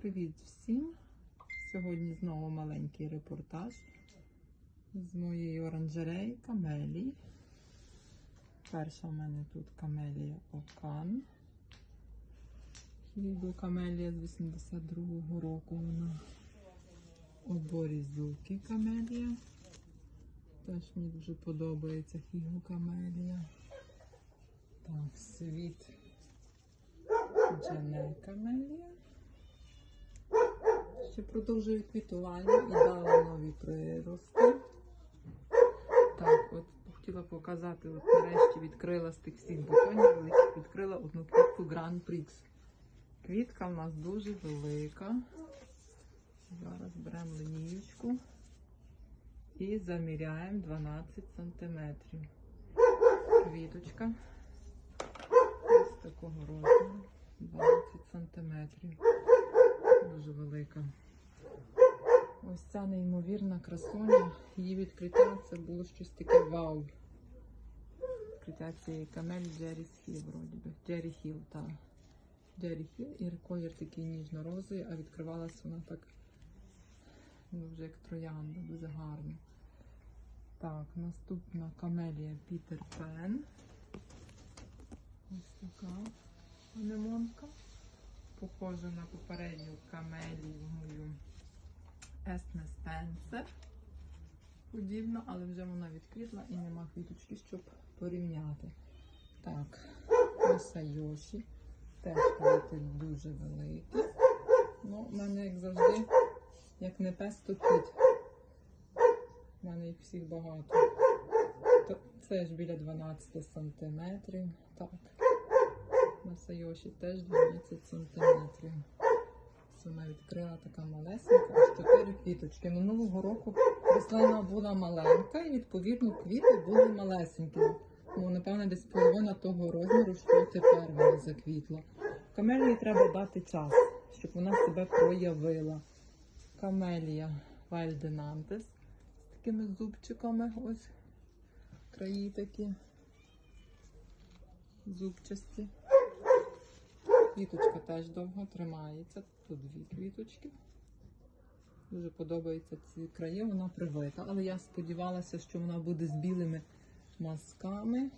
Привіт всім! Сьогодні знову маленький репортаж з моєї оранжереї камелії. Перша в мене тут камелія Окан. Хібл камелія з 82-го року. Вона у Борізуки камелія. Теж мені дуже подобається хігу камелія. Так, світ Джене камелія. Ще продовжую квітування і дала нові прирости. Так, от хотіла показати, от нарешті відкрила з тих всіх бутонів відкрила одну квітку Grand Prix. Квітка в нас дуже велика. Зараз беремо лінієчку і заміряємо 12 см. Квіточка ось такого розміру 12 см. Дуже велика. Ось ця неймовірна красуня. Її відкриття це було щось таке вау. Відкриття цієї камелі Джері Хіл, вроді би. Джері Хіл, так. Джері Хіл і колір такий ніжно-розовий, а відкривалася вона так, ну вже як троянда, дуже гарно. Так, наступна камелія Пітер Пен. Ось така анемонка. Похожа на попередню камелію Есне Спенсер. Подібна, але вже вона відквітла і нема квіточки, щоб порівняти. Так, Масайоші. Теж квіти дуже великі. Ну, в мене, як завжди, як не пес, то кіт. У мене їх всіх багато. Це ж біля 12 сантиметрів. Так. Масайоші теж 12 сантиметрів. Це відкрила така малесенька, аж 4 квіточки. Минулого року рослина була маленька і відповідно квіти були малесенькі. Ну, напевно, десь половина того розміру, що тепер вона заквітла. Камелії треба дати час, щоб вона себе проявила. Камелія Вальденантес з такими зубчиками. Ось краї такі зубчасті. Квіточка теж довго тримається. Тут дві квіточки. Дуже подобаються ці краї, вона привита. Але я сподівалася, що вона буде з білими мазками.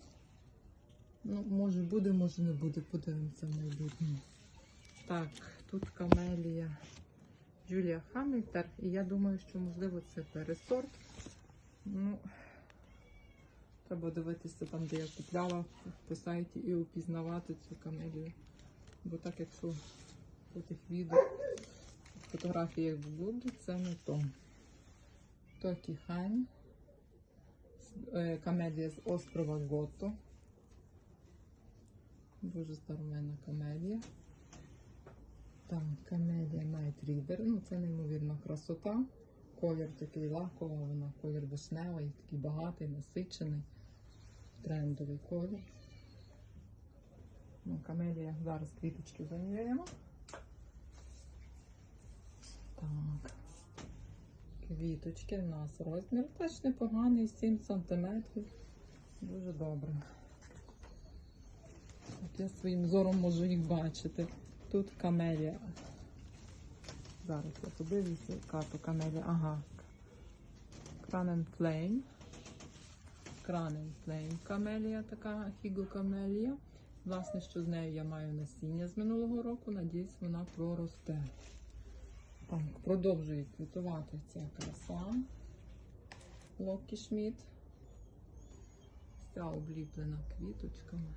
Ну, може буде, може не буде. Подивимося в майбутньому. Так, тут камелія Джулія Хамільтер. І я думаю, що можливо це пересорт. Ну, треба дивитися там, де я купляла по сайті і упізнавати цю камелію. Бо так, якщо по тих відео, фотографіях буду, це не то. Токі Хайн, е, камедія з острова Гото. Дуже старовинна комедія. Так, комедія Night Reader. Ну, це неймовірна красота. Колір такий лаковий, вона колір вишневий, такий багатий, насичений, трендовий колір. Ну, камелія зараз квіточки заміряємо. Так. Квіточки в нас розмір теж непоганий, 7 см. Дуже добре. От я своїм зором можу їх бачити. Тут камелія. Зараз я подивлюся, яка камелія. Ага. Кранен Флейм. Кранен Флейм камелія, така хіго камелія. Власне, що з нею я маю насіння з минулого року, надіюсь, вона проросте. Так, продовжує квітувати ця краса. Локі Шміт. Вся обліплена квіточками.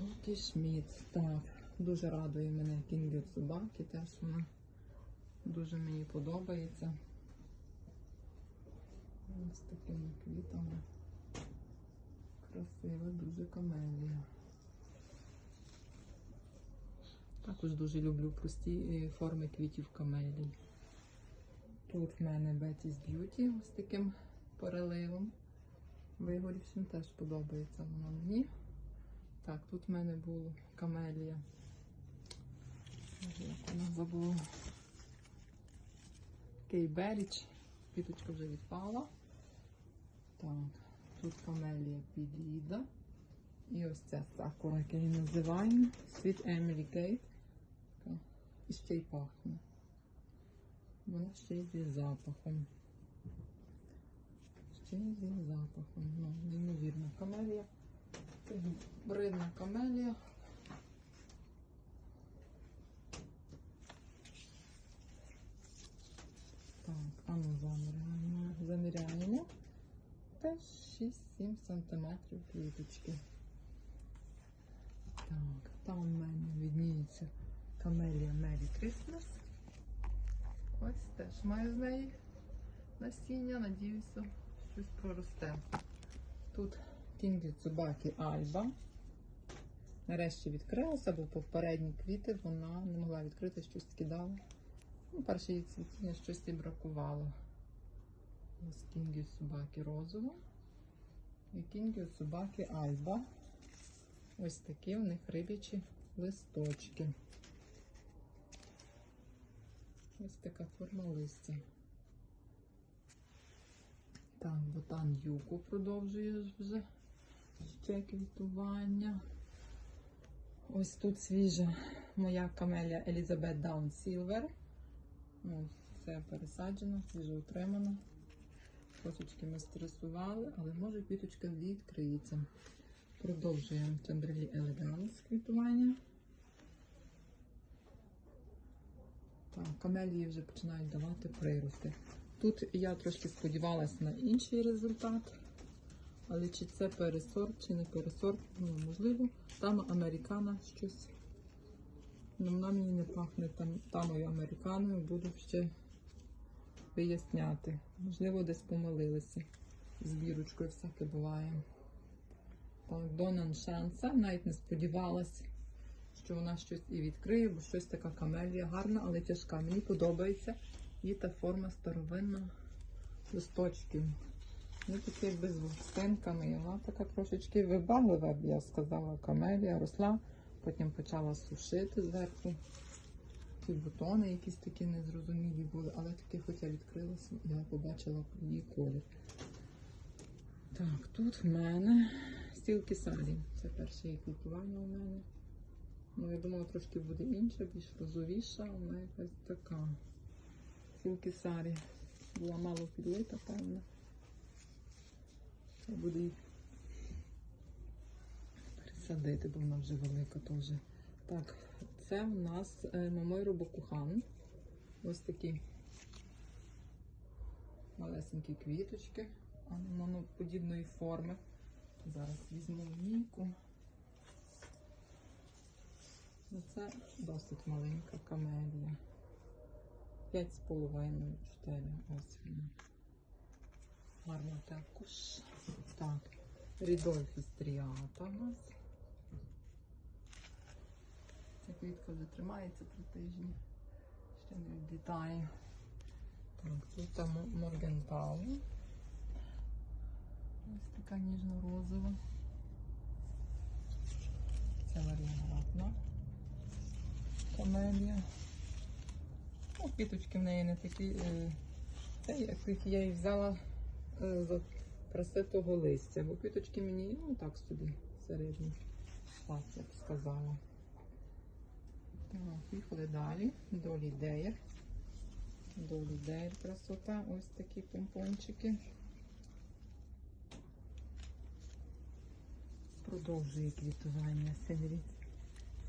Локі Шміт. Так, дуже радує мене Кінгет Собаки, теж вона дуже мені подобається. Ось такими квітами. Красива дуже камелія. Також дуже люблю прості е, форми квітів камелій. Тут в мене Betty's Beauty з таким переливом. Вигорівшим теж подобається вона мені. Так, тут в мене була камелія. Як вона забула. Кейберіч. Квіточка вже відпала. Так. Тут камелія підіда. І ось ця сакура, яку її називаємо. Світ Емілі Кейт. і ще й пахне. Вона ще й зі запахом. Ще й зі запахом. Ну, неймовірна камелія. Бридна камелія. Так, а ну заміряємо. Заміряємо. Теж 6-7 см квіточки. Так, там в мене відніється камелія Merry Christmas. Ось теж маю з неї насіння, надіюся, щось проросте. Тут Кінгі Цубакі Альба. Нарешті відкрилася, бо попередні квіти вона не могла відкрити, щось скидала. Ну, перше її цвітіння щось і бракувало. Ось Кінгі Цубакі розова. І Кінгі Цубакі Альба. Ось такі в них рибячі листочки. Ось така форма листя. Так, ботан юку продовжує вже ще квітування. Ось тут свіжа моя камелія Елізабет Даун Сілвер. Ось це пересаджено, свіжо утримано. Трошечки ми стресували, але може квіточка відкриється. Продовжуємо Чандрелі Елеганс квітування. Так, камелії вже починають давати прирости. Тут я трошки сподівалася на інший результат. Але чи це пересорт, чи не пересорт, ну, можливо. Там американа щось. Ну, вона мені не пахне там, тамою американою, буду ще виясняти. Можливо, десь помилилися. З бірочкою всяке буває. Так, Донан Шанса. Навіть не сподівалась, що вона щось і відкриє, бо щось така камелія гарна, але тяжка. Мені подобається. І та форма старовинна листочків. Ну, такі якби з ворсинками. І вона така трошечки вибаглива, б я сказала, камелія росла. Потім почала сушити зверху. Ті бутони якісь такі незрозумілі були, але таки хоча відкрилася, я побачила її колір. Так, тут в мене стілки салі. Це перше її квітування у мене. Ну, я думала, трошки буде інша, більш розовіша, вона якась така. Стілки сарі. Була мало підлита, певно. Треба буде її пересадити, бо вона вже велика теж. Так, це в нас е, Мамойро Бокухан. Ось такі малесенькі квіточки, а моноподібної форми. Зараз візьму лінійку. Ну, Це досить маленька камелія. 5,5, 4. Ось вона. Гарна також. Так, Рідольфі стріата у нас. Ця квітка вже тримається три тижні. Ще не відлітає. Так, тут там Моргентау. Ось така ніжно-розова. Це варіантна камелія. Ну, квіточки в неї не такі. е, Це як я її взяла е, за краситого листя, бо квіточки мені, ну так собі, середні. Так, я б сказала. Поїхали далі. До лідеєр. До лідеєр красота. Ось такі помпончики. Продовжує квітування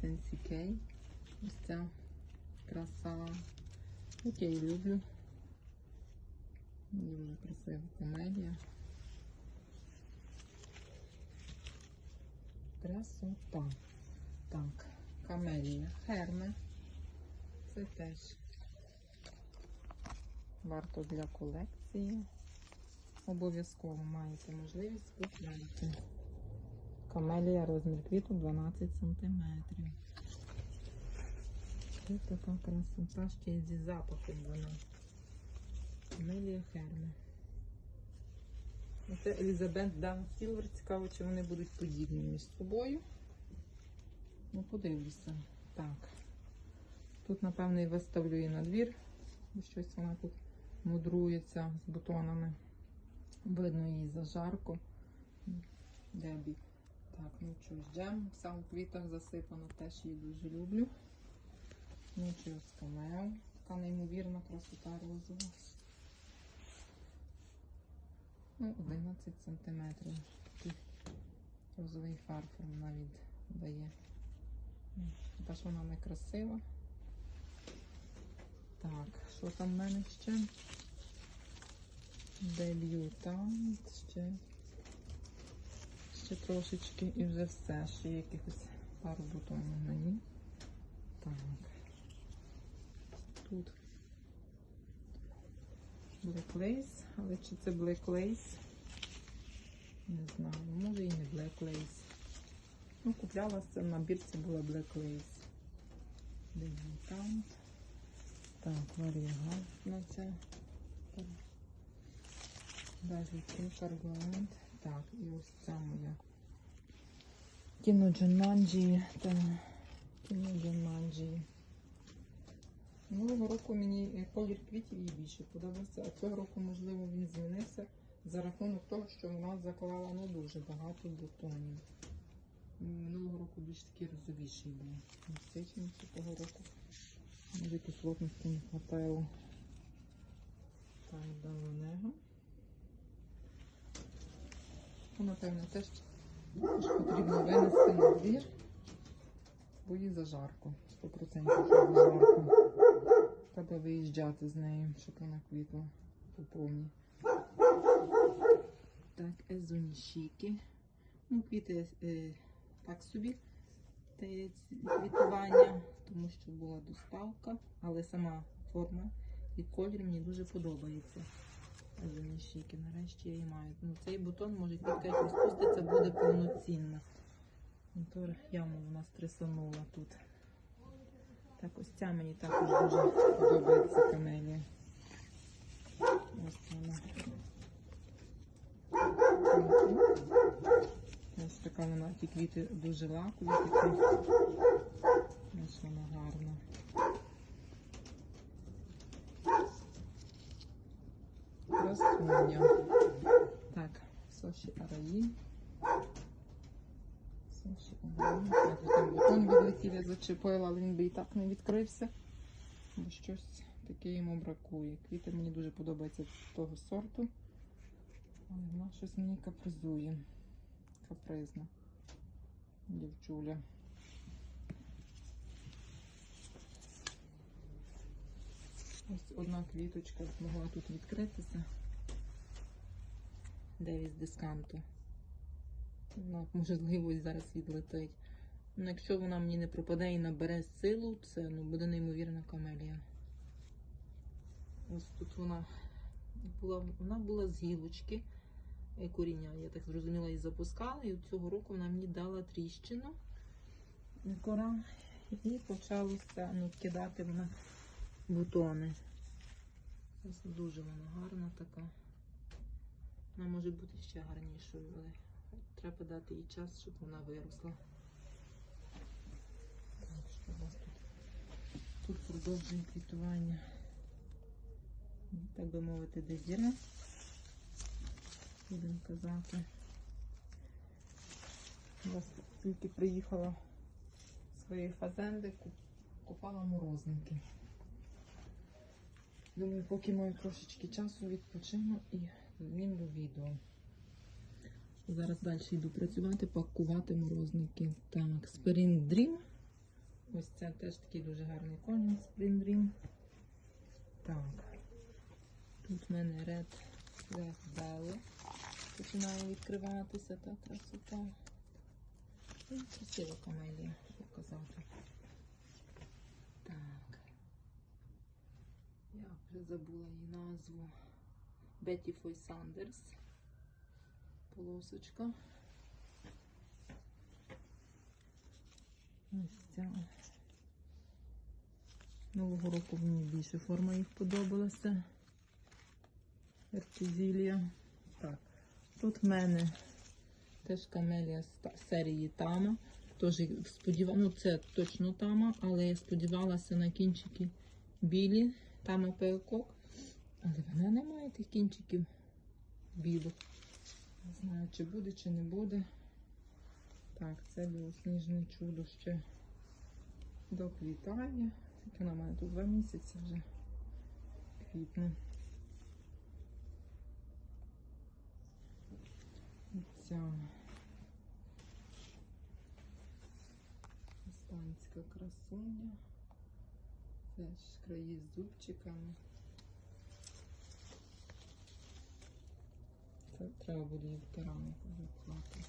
Сенсікей. Ось ця краса. От я її люблю. Дуже красива комедія. Красота. Так, камелія Херме. Це теж варто для колекції. Обов'язково маєте можливість купляти. Камелія розмір квіту 12 см. Це така красота, ще й зі запахом вона. Камелія Херме. Це Елізабет Дан Сілвер. Цікаво, чи вони будуть подібні між собою. Ну, подивлюся. Так. Тут, напевно, і виставлю її на двір, бо щось вона тут мудрується з бутонами. Видно її зажарку. Дебі. Так, ну що ж, джем. Вся у квітах засипано, теж її дуже люблю. Нічого з камео. Така неймовірна красота розова. Ну, 11 сантиметрів. Такий розовий фарфор навіть дає. Така ж вона не красива. Так, що там в мене ще? Дебютант, ще, ще трошечки і вже все. Ще якихось пару бутонів мені. Так. Тут Lace, але чи це Lace? Не знаю, може і не Lace. Ну, купляла це на бірці була Black Lace. Дебютант. Так, варіант на це. Далі Каргуент. Так, і ось ця моя. Кіно Джанманджі та Кіно Джанманджі. Минулого року мені колір квітів їй більше подобався, а цього року, можливо, він змінився за рахунок того, що вона заклала ну, дуже багато бутонів. Більш такий розовіший був. Насиченіше того року. Може, кислотності не хватало. Так, далонего. Ну, напевно, теж потрібно винести на двір, бо їй зажарко. 100% що зажарко. Треба виїжджати з нею, щоб вона квітла по повній. Так, езонішіки. Ну, квіти е, так собі. Квітування, тому що була доставка, але сама форма і колір мені дуже подобається. Езонішіки, нарешті я її маю. Ну, цей бутон може тільки розпуститься, буде повноцінна. Ну, то явно вона стресанула тут. Так, ось ця мені також дуже подобається камелія. Ось вона. Така вона, ті квіти дуже лакові такі. Ось вона гарна. Красуня. Так, Соші Араї. Соші Араї. Там бутон відлетів, я зачепила, але він би і так не відкрився. Бо щось таке йому бракує. Квіти мені дуже подобаються того сорту. Але вона щось мені капризує. Капризна. Дівчуля. Ось одна квіточка змогла тут відкритися. Девіз дисканту. Вона, можливо, зараз відлетить. Ну, якщо вона мені не пропаде і набере силу, це ну, буде неймовірна камелія. Ось тут вона була, вона була з гілочки коріння, я так зрозуміла, і запускала. І от цього року вона мені дала тріщину е, кора. І почалося ну, кидати вона бутони. Ось дуже вона гарна така. Вона може бути ще гарнішою, але треба дати їй час, щоб вона виросла. Так, що у вас тут? Тут продовжує квітування. Так би мовити, дезіре. Будемо казати. Я тільки приїхала з своєї фазенди, купала морозники. Думаю, поки маю трошечки часу відпочину і зніму відео. Зараз далі йду працювати, пакувати морозники. Так, Spring Dream. Ось це теж такий дуже гарний конін Spring Dream. Так. Тут в мене Red Red Belly. Починає відкриватися та красота. І красива камелія, щоб казати. Так. Я вже забула її назву. Betty Foy Sanders. Полосочка. Ось ця. Нового року мені більше форма їх подобалася. Ертузілія. Так. Тут в мене теж камелія серії Тама. Тож сподіва... ну, це точно Тама, але я сподівалася на кінчики білі, Тама Пеокок. Але вона не має тих кінчиків білих. Не знаю, чи буде, чи не буде. Так, це білосніжне чудо ще доквітає. Вона в мене тут два місяці вже квітне. Ця іспанська красуня. Теж краї з зубчиками. Треба буде її в кераміку заклати.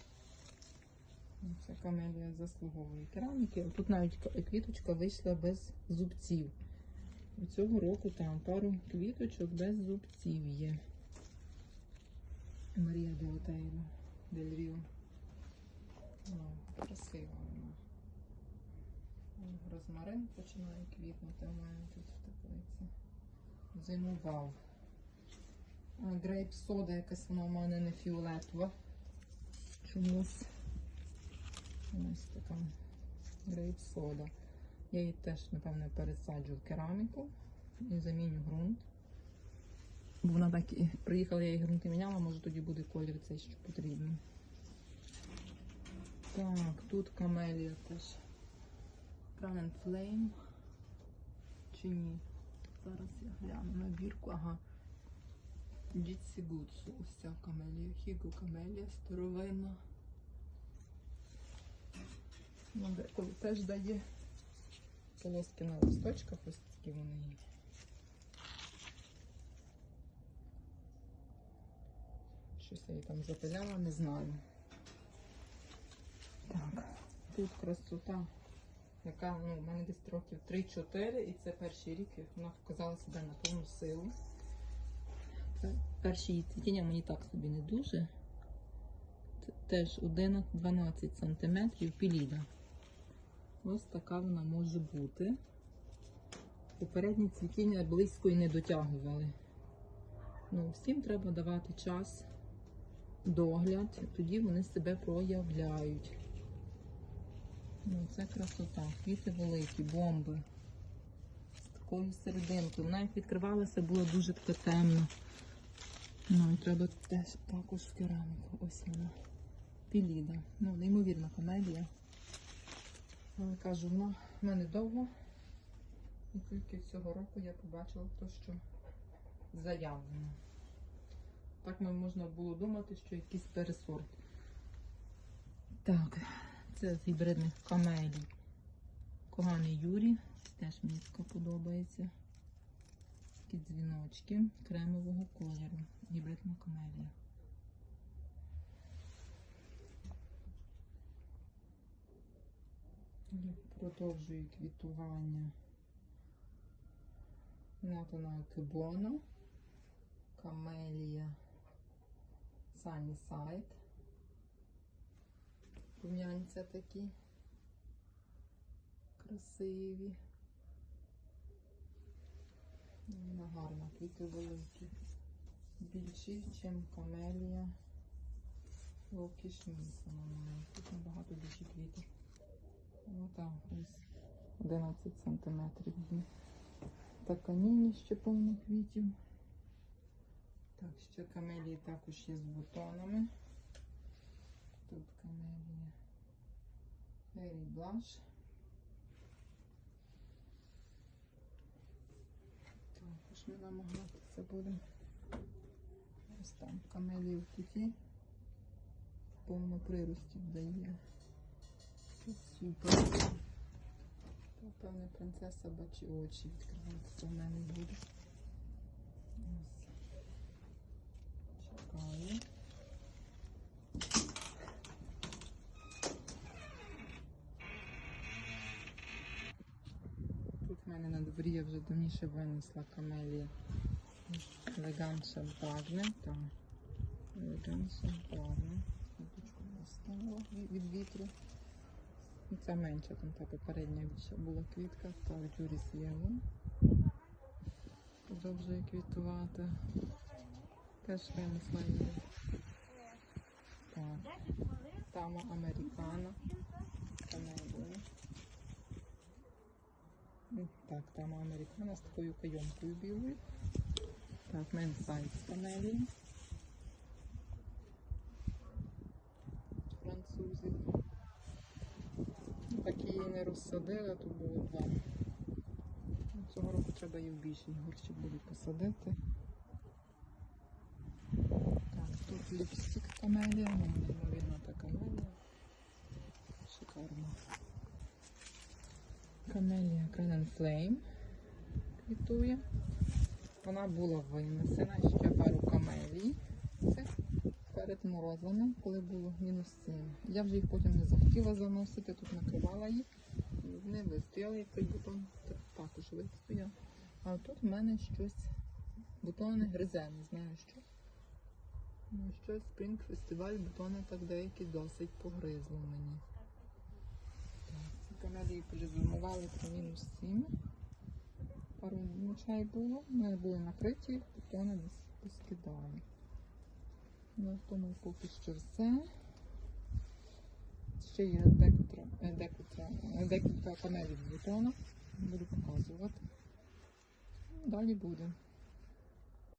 Ну, Ця камелія заслуговує кераміки. Тут навіть квіточка вийшла без зубців. У цього року там пару квіточок без зубців є. Марія де Отейро, Дель Ріо. Ну, красива вона. Ну, Розмарин починає квітнути у мене тут в теплиці. Зимував. Грейп сода якась вона у мене не фіолетова. Чомусь. Ось така грейп сода. Я її теж, напевно, пересаджу в кераміку і заміню ґрунт. Бо вона так і приїхала, я її ґрунт і міняла, може тоді буде колір цей, що потрібен. Так, тут камелія теж. Crown Flame. Чи ні? Зараз я гляну на бірку. Ага. Дітсі Гуцу. Ось ця камелія. Хіго камелія старовинна. Ну, деколи теж дає полоски на листочках, ось такі вони є. Щось я її там запиляла, не знаю. Так, тут красота, яка ну, в мене десь років 3-4, і це перший рік, як вона показала себе на повну силу. Перші її цвітіння мені так собі не дуже. Теж 11-12 см піліда. Ось така вона може бути. Попередні цвітіння близько і не дотягували. Ну, всім треба давати час, догляд, тоді вони себе проявляють. Ну, це красота. Квіти великі, бомби. З такою серединкою. Вона як відкривалася, була дуже така темна. Ну, і треба теж також в кераміку. Ось вона. Піліда. Ну, неймовірна комедія. Але кажу, вона в мене довго. І тільки цього року я побачила те, що заявлено. Так ми можна було думати, що якийсь пересорт. Так, це з гібридних камелій. Коганий Юрій. Теж мені така подобається. Такі дзвіночки кремового кольору. Гібридна камелія. Продовжую квітування. Натана Кибона, Камелія, Sunny Side. Рум'янця такі красиві. Вона гарна, квіти великі. Більші, ніж камелія. Локі Шміт вона має. Тут набагато більші квіти. Отак, ось 11 сантиметрів є. Та каніні ще повно квітів. Так, ще камелії також є з бутонами. Тут камелія. Фейрі блаш. Також ми намагатися будемо. Ось там камелії в куті. Повно приростів дає. Це супер. Певне, принцеса бачить очі відкриватися в мене буде. Мене на дворі я вже давніше винесла камелія. Елеганша багне. Там. Елеганша багне. Достала від- вітру. Ну, Ця менша, там та попередня більша була квітка, та Джуріс Єво. Продовжує квітувати. Теж винесла її. Тама Американа. Канадія. Ну, Так, тама Американа з такою кайомкою білою. Так, Менсайд з канелії. Французів. Такі її не розсадила, тут було два. Цього року треба і в більший горщик буде посадити. Так, тут ліпстик камелія, ну, неймовірна та камелія. Шикарно. Камелія Flame квітує. Вона була винесена ще пару камелій. Це перед морозами, коли було мінус 7. Я вже їх потім не захотіла заносити, тут накривала їх. Вони вистояли, як той бутон також вистояв. А тут в мене щось бутони гризе, не знаю що. Ну, щось Spring Festival, бутони так деякі досить погризло мені. Камелії призумували про мінус 7. Пару ночей було, вони були накриті, бутони десь поскидали. На тому поки що все. Ще є декотра, е, декотра, е, декілька камелів з бутона. Буду показувати. Ну, Далі буде.